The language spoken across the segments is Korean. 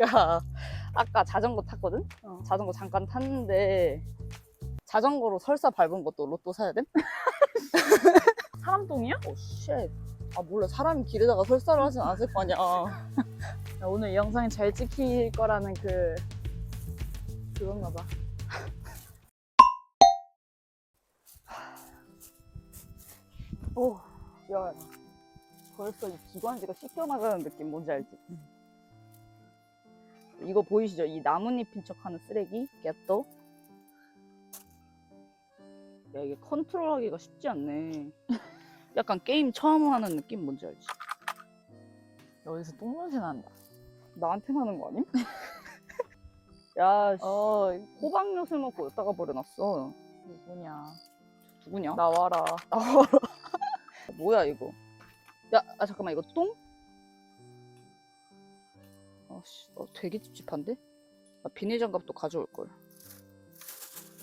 내가 아까 자전거 탔거든? 어. 자전거 잠깐 탔는데 자전거로 설사 밟은 것도 로또 사야 돼? 사람 똥이야? 오 쉣. 아 몰라 사람이 길에다가 설사를 하진 않았을 거 아니야. 야, 오늘 이 영상이 잘 찍힐 거라는 그 그건가 봐. 오, 야 벌써 이 기관지가 씻겨 나가는 느낌 뭔지 알지? 이거 보이시죠? 이 나뭇잎인 척 하는 쓰레기 겟도. 야 이게 컨트롤 하기가 쉽지 않네. 약간 게임 처음 하는 느낌 뭔지 알지? 여기서 똥 냄새 난다. 나한테 하는 거 아님? 야, 씨, 어 호박엿을 먹고 여기다가 버려놨어. 누구냐? 누구냐? 나와라. 뭐야 이거? 야, 아 잠깐만 이거 똥? 어, 되게 찝찝한데? 아, 비닐 장갑도 가져올 걸.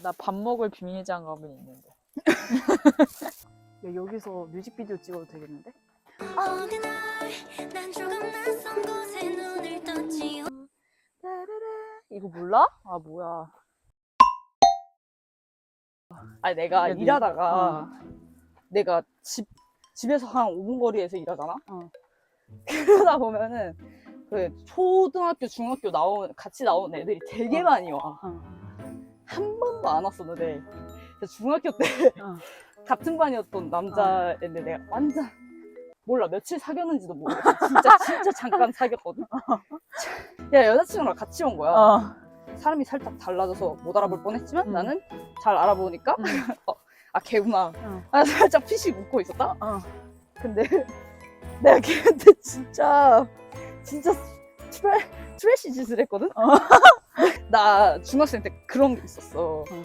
나 밥 먹을 비밀 장갑은 있는데. 야, 여기서 뮤직비디오 찍어도 되겠는데? 어느 날 난 조금 낯선 곳에 눈을 떴지요 이거 몰라? 아 뭐야? 아니 내가 야, 네. 일하다가 내가 집 집에서 한 5분 거리에서 일하잖아. 어. 그러다 보면은 그 초등학교, 중학교 나온 같이 나온 애들이 되게 어. 많이 와. 어. 한 번도 안 왔었는데 중학교 때 어. 같은 반이었던 남자인데 내가 완전 몰라 며칠 사귀었는지도 모르겠어 진짜 진짜 잠깐 사귀었거든 야 여자친구랑 같이 온 거야 어. 사람이 살짝 달라져서 못 알아볼 뻔했지만 음. 나는 잘 알아보니까 음. 어, 아 걔구나 어. 아, 살짝 피식 웃고 있었다 어. 근데 내가 걔한테 진짜 진짜 트래, 트래시 짓을 했거든 어. 나 중학생 때 그런 게 있었어 응.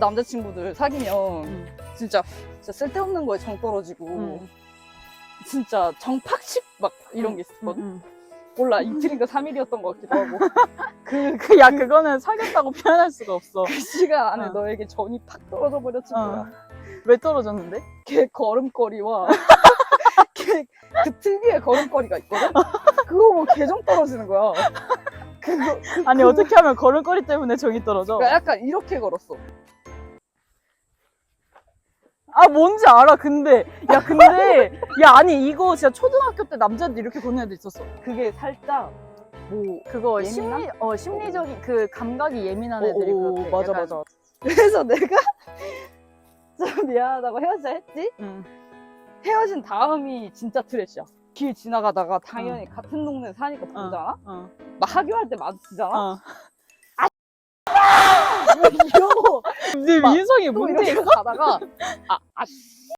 남자친구들 사귀면 응. 진짜, 진짜 쓸데없는 거에 정 떨어지고 응. 진짜 정팍식 막 이런 응. 게 있었거든 응. 몰라 이틀인가 3일이었던 것 같기도 하고 그, 그, 야, 그거는 사귀었다고 표현할 수가 없어. 그 시간 안에 어. 너에게 정이 팍 떨어져 버렸지 어. 뭐야 왜 떨어졌는데? 걔 걸음걸이와 걔 그 특유의 걸음걸이가 있거든 그거 뭐 계정 떨어지는 거야 그거 그, 아니, 그- 어떻게 하면 걸음걸이 때문에 정이 떨어져? 그러니까 약간 이렇게 걸었어 아, 뭔지 알아, 근데. 야, 근데. 야, 아니, 이거 진짜 초등학교 때 남자들 이렇게 걷는 애도 있었어. 그게 살짝 뭐 그거 예민한? 심리, 어, 심리적인 그 감각이 예민한 애들이 오, 오, 그렇게. 맞아 약간- 맞아 그래서 내가 좀 미안하다고 헤어지자 했지 응. 헤어진 다음이 진짜 트래시야 길 지나가다가 당연히 같은 동네 사니까 보잖아 어. 막 하교할 때 마주치잖아 어. 뭐 이러고 근데 막 민성이 또 뭔데? 이렇게 가다가 아, 아 씨.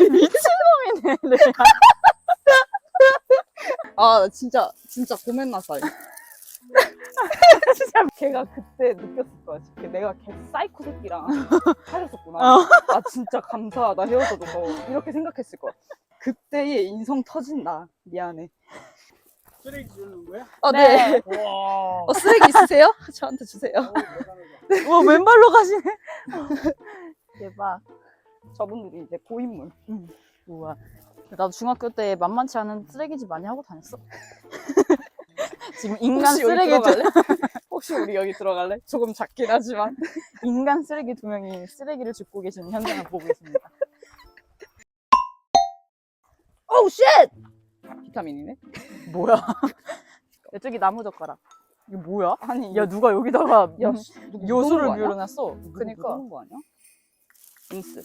미친놈이네. 네. 아, 나 진짜 진짜 나살. 진짜 걔가 그때 느꼈을 거야. 걔 내가 걔 사이코 새끼랑 사귀었었구나. 어. 아 진짜 감사하다 헤어져줘서 이렇게 생각했을 거야. 그때의 인성 터진 나 미안해. 쓰레기 주는 거야? 아 네. 네. 와. 어, 쓰레기 있으세요? 저한테 주세요. 와, 왼발로 가시네. 대박. 저분들이 이제 고인물. 우와. 나도 중학교 때 만만치 않은 쓰레기집 많이 하고 다녔어. 지금 인간 혹시 여기 쓰레기 들어갈래? 혹시 우리 여기 들어갈래? 조금 작긴 하지만. 인간 쓰레기 두 명이 쓰레기를 줍고 계시는 현장을 보고 있습니다. 오우 쉣! 비타민이네. 뭐야? 이쪽이 나무 젓가락. 이게 뭐야? 아니 야 누가 여기다가 야, 누구 요소를 묻은 거 아니야? 비워놨어. 그니까. 그니까. 거 아니야? 인스.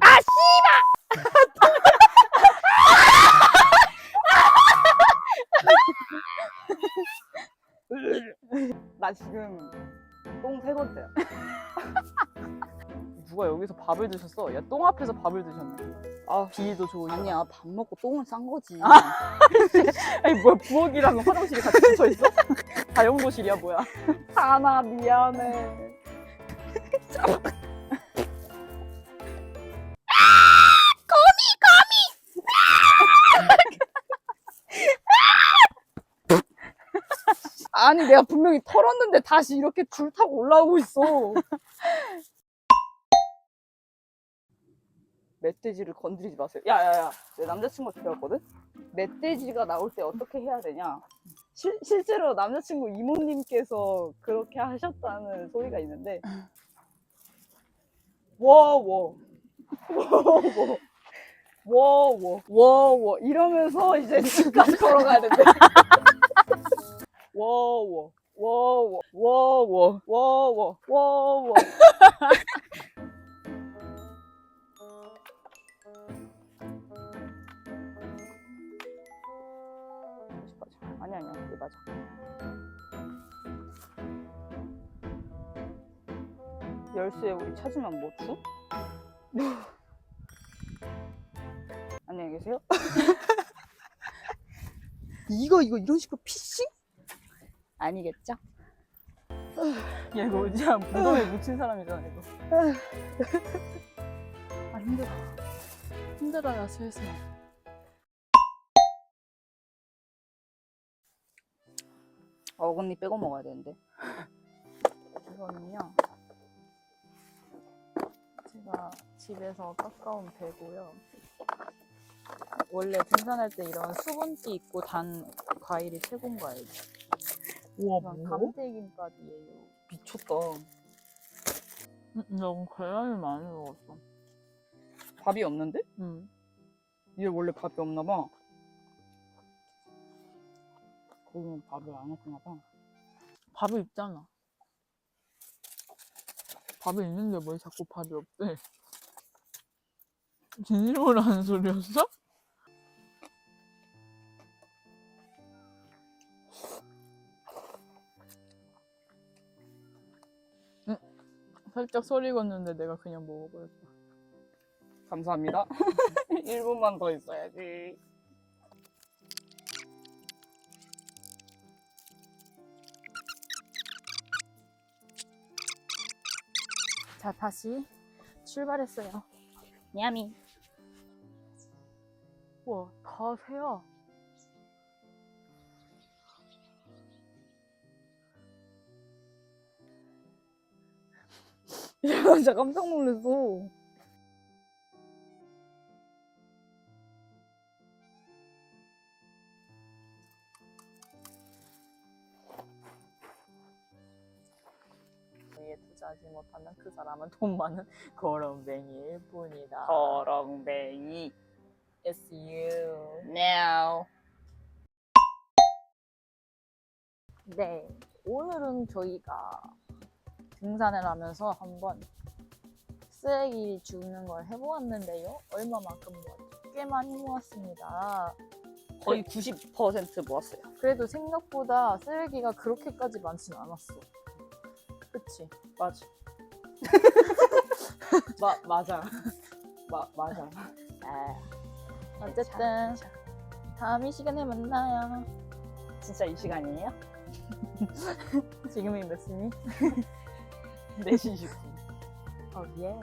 아, 씨발! 나 지금 똥 세 번째야. 누가 여기서 밥을 드셨어? 야 똥 앞에서 밥을 드셨네. 아, 비위도 좋으니까. 아니야. 밥 먹고 똥을 싼 거지. 아니 뭐야 부엌이랑 화장실이 같이 붙어 있어? 다용도실이야 뭐야? 하나 미안해. 아니 내가 분명히 털었는데 다시 이렇게 줄 타고 올라오고 있어. 멧돼지를 건드리지 마세요. 야야야, 내 남자친구한테 배웠거든. 멧돼지가 나올 때 어떻게 해야 되냐? 실, 실제로 남자친구 이모님께서 그렇게 하셨다는 소리가 있는데. 워워. 워워. 워워. 워워. 이러면서 이제 집까지 걸어가야 된대. 워워 워워 워워 워워 워 맞아. 열쇠 우리 찾으면 뭐 주? 안녕히 계세요. 이거 이거 이런 식으로 피싱? 아니겠죠? 야 이거 진짜 무덤에 묻힌 사람이잖아 이거. 아 힘들어. 힘들어요 슬슬. 어금니 빼고 먹어야 되는데. 이거는요. 제가 집에서 깎아온 배고요. 원래 등산할 때 이런 수분기 있고 단 과일이 최고인 거 알지? 우와 이건 감태김밥이에요. 미쳤다. 음, 너무 계란을 많이 먹었어. 밥이 없는데? 응. 얘 원래 밥이 없나 봐. 거기는 밥을 안 먹나 봐. 밥이 있잖아. 밥이 있는데 뭘 자꾸 밥이 없대. 진심으로 하는 소리였어? 응. 살짝 소익었는데 내가 그냥 먹어버렸다. 감사합니다. 1분만 더 있어야지. 자, 다시 출발했어요. 야미. 우와, 다 새야. 야, 진짜 깜짝 놀랐어. 하지 못하는 그 사람은 돈 많은 거렁뱅이일 뿐이다. 거렁뱅이. It's you. Now. 네, 오늘은 저희가 등산을 하면서 한번 쓰레기 주는 걸 해보았는데요. 얼마만큼 모았죠? 꽤 많이 모았습니다. 거의 90% 모았어요. 그래도 생각보다 쓰레기가 그렇게까지 많진 않았어. 그치? 맞아. 마, 맞아. 마, 맞아. 아, 어쨌든 다음 이 시간에 만나요. 진짜 이 시간이에요? 지금이 몇 시니? 4시 20분. 어, 예.